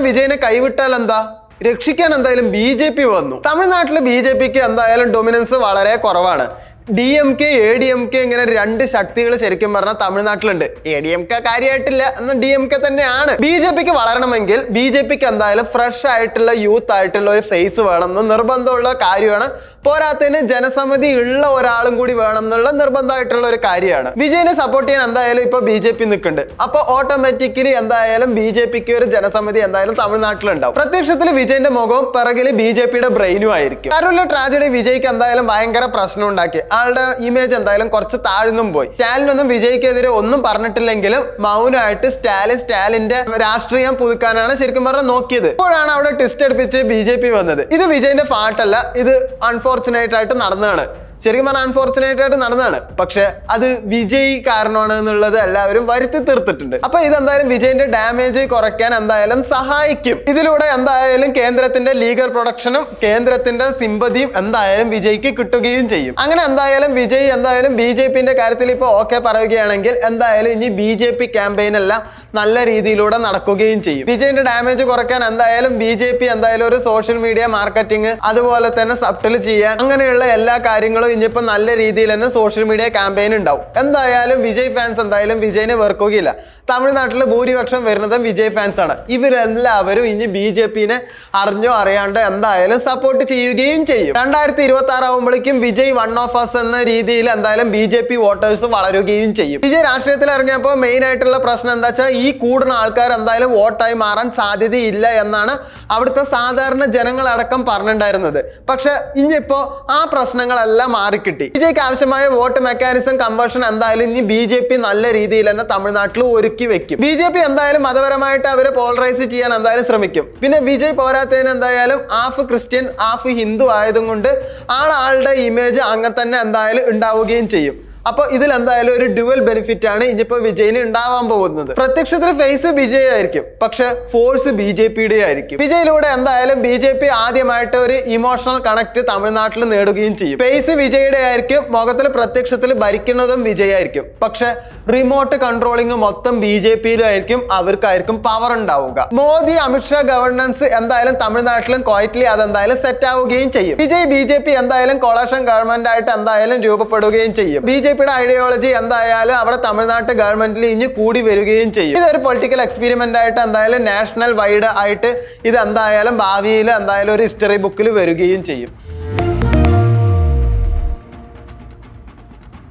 മാത്രം വിജയനെ കൈവിട്ടാൽ എന്താ? രക്ഷിക്കാൻ എന്തായാലും ബി ജെ പി വന്നു. തമിഴ്നാട്ടിലെ ബി ജെ പിക്ക് എന്തായാലും ഡൊമിനൻസ് വളരെ കുറവാണ്. D M K A D M K ഇങ്ങനെ രണ്ട് ശക്തികൾ ശരിക്കും പറഞ്ഞാൽ തമിഴ്നാട്ടിലുണ്ട്. എ ഡി എം കെ കാര്യമായിട്ടില്ല എന്നാൽ ഡി എം കെ തന്നെയാണ്. ബി ജെ പിക്ക് വളരണമെങ്കിൽ ബി ജെ പിക്ക് എന്തായാലും ഫ്രഷ് ആയിട്ടുള്ള യൂത്ത് ആയിട്ടുള്ള ഒരു ഫേസ് വേണം. എന്ന് നിർബന്ധമുള്ള കാര്യമാണ്. പോരാത്തതിന് ജനസമിതി ഉള്ള ഒരാളും കൂടി വേണം എന്നുള്ള നിർബന്ധമായിട്ടുള്ള ഒരു കാര്യമാണ്. വിജയനെ സപ്പോർട്ട് ചെയ്യാൻ എന്തായാലും ഇപ്പൊ ബി ജെ പി നിൽക്കുന്നുണ്ട്. അപ്പൊ ഓട്ടോമാറ്റിക്കലി എന്തായാലും ബി ജെ പിക്ക് ഒരു ജനസമിതി എന്തായാലും തമിഴ്നാട്ടിലുണ്ടാവും. പ്രത്യക്ഷത്തിൽ വിജയന്റെ മുഖവും പിറകിൽ ബി ജെ പിയുടെ ബ്രെയിനും ആയിരിക്കും. കരുള്ള ട്രാജഡി വിജയ്ക്ക് എന്തായാലും ഭയങ്കര പ്രശ്നം ഉണ്ടാക്കി. ആളുടെ ഇമേജ് എന്തായാലും കുറച്ച് താഴ്ന്നും പോയി. സ്റ്റാലിനൊന്നും വിജയ്ക്കെതിരെ ഒന്നും പറഞ്ഞിട്ടില്ലെങ്കിലും മൗനമായിട്ട് സ്റ്റാലിൻ സ്റ്റാലിന്റെ രാഷ്ട്രീയം പുതുക്കാനാണ് ശരിക്കും പറഞ്ഞാൽ നോക്കിയത്. ഇപ്പോഴാണ് അവിടെ ട്വിസ്റ്റ് അടുപ്പിച്ച് ബി ജെ പി വന്നത്. ഇത് വിജയന്റെ ഫാട്ടല്ല ഇത് അൺഫോർച്ചുനേറ്റ് ആയിട്ട് നടന്നതാണ്. ശരിക്കും പറഞ്ഞാൽ അൺഫോർച്ചുനേറ്റ് ആയിട്ട് നടന്നതാണ്. പക്ഷെ അത് വിജയ് കാരണമാണ് എന്നുള്ളത് എല്ലാവരും വരുത്തി തീർത്തിട്ടുണ്ട്. അപ്പൊ ഇതെന്തായാലും വിജയിന്റെ ഡാമേജ് കുറയ്ക്കാൻ എന്തായാലും സഹായിക്കും. ഇതിലൂടെ എന്തായാലും കേന്ദ്രത്തിന്റെ ലീഗൽ പ്രൊഡക്ഷനും കേന്ദ്രത്തിന്റെ സിമ്പതിയും എന്തായാലും വിജയ്ക്ക് കിട്ടുകയും ചെയ്യും. അങ്ങനെ എന്തായാലും വിജയ് എന്തായാലും ബി ജെ പിന്റെ കാര്യത്തിൽ ഇപ്പോൾ ഓക്കെ പറയുകയാണെങ്കിൽ എന്തായാലും ഇനി ബി ജെ പി നല്ല രീതിയിലൂടെ നടക്കുകയും ചെയ്യും. വിജയന്റെ ഡാമേജ് കുറയ്ക്കാൻ എന്തായാലും ബി ജെ പി എന്തായാലും ഒരു സോഷ്യൽ മീഡിയ മാർക്കറ്റിംഗ് അതുപോലെ തന്നെ സബ്റ്റിൽ ചെയ്യാൻ അങ്ങനെയുള്ള എല്ലാ കാര്യങ്ങളും ഇനിയിപ്പോൾ നല്ല രീതിയിൽ തന്നെ സോഷ്യൽ മീഡിയ ക്യാമ്പയിൻ ഉണ്ടാവും. എന്തായാലും വിജയ് ഫാൻസ് എന്തായാലും വിജയനെ വെറുക്കുകയില്ല. തമിഴ്നാട്ടിൽ ഭൂരിപക്ഷം വരുന്നത് വിജയ് ഫാൻസ് ആണ്. ഇവരെല്ലാവരും ഇനി ബി ജെ പിന്നെ അറിഞ്ഞോ അറിയാണ്ടോ എന്തായാലും സപ്പോർട്ട് ചെയ്യുകയും ചെയ്യും. രണ്ടായിരത്തി ഇരുപത്തി ആറ് ആകുമ്പോഴേക്കും വിജയ് വൺ ഓഫ് അസ് എന്ന രീതിയിൽ എന്തായാലും ബി ജെ പി വോട്ടേഴ്സ് വളരുകയും ചെയ്യും. വിജയ് രാഷ്ട്രീയത്തിൽ ഇറങ്ങിയപ്പോൾ മെയിൻ ആയിട്ടുള്ള പ്രശ്നം എന്താ വെച്ചാൽ കൂടുന്ന ആൾക്കാർ എന്തായാലും വോട്ടായി മാറാൻ സാധ്യതയില്ല എന്നാണ് അവിടുത്തെ സാധാരണ ജനങ്ങളടക്കം പറഞ്ഞിട്ടുണ്ടായിരുന്നത് പക്ഷെ ഇനിയിപ്പോ ആ പ്രശ്നങ്ങളെല്ലാം മാറിക്കിട്ടി. വിജയ്ക്ക് ആവശ്യമായ വോട്ട് മെക്കാനിസം കൺവേർഷൻ എന്തായാലും ഇനി ബി ജെ പി നല്ല രീതിയിൽ തന്നെ തമിഴ്നാട്ടിൽ ഒരുക്കി വെക്കും. ബി ജെ പി എന്തായാലും മതപരമായിട്ട് അവരെ പോളറൈസ് ചെയ്യാൻ എന്തായാലും ശ്രമിക്കും. പിന്നെ വിജയ് പോരാത്തതിന് എന്തായാലും ഹാഫ് ക്രിസ്ത്യൻ ഹാഫ് ഹിന്ദു ആയതുകൊണ്ട് ആളാളുടെ ഇമേജ് അങ്ങനെ തന്നെ എന്തായാലും ഉണ്ടാവുകയും ചെയ്യും. അപ്പൊ ഇതിൽ എന്തായാലും ഒരു ഡ്യുവൽ ബെനിഫിറ്റ് ആണ്. ഇനിയിപ്പോ വിജയിന് ഉണ്ടാവാൻ പോകുന്നത്. പ്രത്യക്ഷത്തിൽ ഫേസ് വിജയ് ആയിരിക്കും. പക്ഷെ ഫോഴ്സ് ബി ജെ പിയുടെ ആയിരിക്കും. വിജയിലൂടെ എന്തായാലും ബി ജെ പി ആദ്യമായിട്ട് ഒരു ഇമോഷണൽ കണക്ട് തമിഴ്നാട്ടിൽ നേടുകയും ചെയ്യും. ഫേസ് വിജയുടെ ആയിരിക്കും. മുഖത്തിൽ പ്രത്യക്ഷത്തിൽ ഭരിക്കുന്നതും വിജയ് ആയിരിക്കും. പക്ഷെ റിമോട്ട് കൺട്രോളിങ് മൊത്തം ബി ജെ പിയിലായിരിക്കും അവർക്കായിരിക്കും പവർ ഉണ്ടാവുക. മോദി അമിത്ഷാ ഗവർണൻസ് എന്തായാലും തമിഴ്നാട്ടിലും ക്വയറ്റ്ലി അതെന്തായാലും സെറ്റ് ആവുകയും ചെയ്യും. വിജയ് ബി ജെ പി എന്തായാലും കൊളേഷൻ ഗവൺമെന്റ് ആയിട്ട് എന്തായാലും രൂപപ്പെടുകയും ചെയ്യും. ബി ജെ പിയുടെ ഐഡിയോളജി എന്തായാലും അവിടെ തമിഴ്നാട് ഗവൺമെന്റിൽ ഇനി കൂടി വരികയും ചെയ്യും. ഇതൊരു പൊളിറ്റിക്കൽ എക്സ്പെരിമെന്റ് ആയിട്ട് എന്തായാലും നാഷണൽ വൈഡ് ആയിട്ട് ഇത് എന്തായാലും ഭാവിയിൽ എന്തായാലും ഒരു ഹിസ്റ്ററി ബുക്കിൽ വരികയും ചെയ്യും.